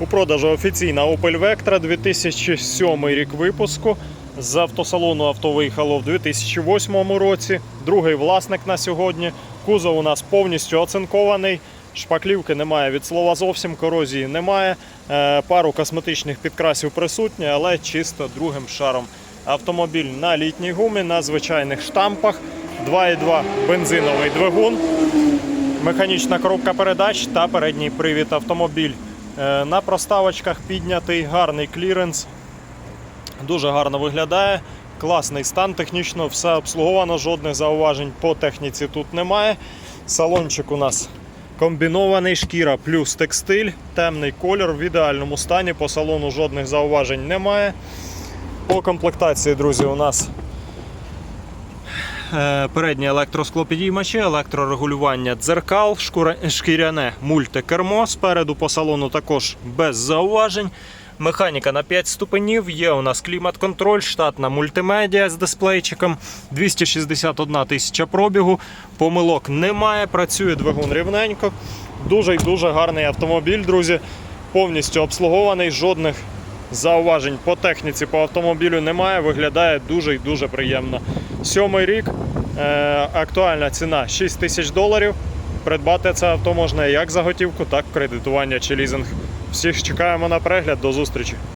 У продажу офіційна Opel Vectra 2007 рік випуску. З автосалону авто виїхало в 2008 році. Другий власник на сьогодні. Кузов у нас повністю оцинкований. Шпаклівки немає від слова зовсім, корозії немає. Е, Пару косметичних підкрасів присутні, але чисто другим шаром. Автомобіль на літній гумі, на звичайних штампах. 2,2 бензиновий двигун механічна коробка передач та передній привід автомобіль. Е, На проставочках піднятий гарний кліренс. Дуже гарно виглядає. Класний стан, технічно все обслуговано, жодних зауважень по техніці тут немає. Салончик у нас комбінований, шкіра плюс текстиль, темний колір в ідеальному стані. По салону жодних зауважень немає. По комплектації, друзі, у нас Передні електросклопідіймачі, електрорегулювання дзеркал, шкіряне мультикермо. Спереду по салону також без зауважень. Механіка на 5 ступенів. Є у нас клімат-контроль, штатна мультимедіа з дисплейчиком. 261 тисяча пробігу. Помилок немає. Працює двигун рівненько. Дуже й дуже гарний автомобіль, друзі. Повністю обслугований. Жодних зауважень по техніці по автомобілю немає. Виглядає дуже й дуже приємно. Сьомий рік. Е, актуальна ціна 6 тисяч доларів. Придбати це авто можна як за готівку, так і кредитування чи лізинг. Всіх чекаємо на перегляд. До зустрічі.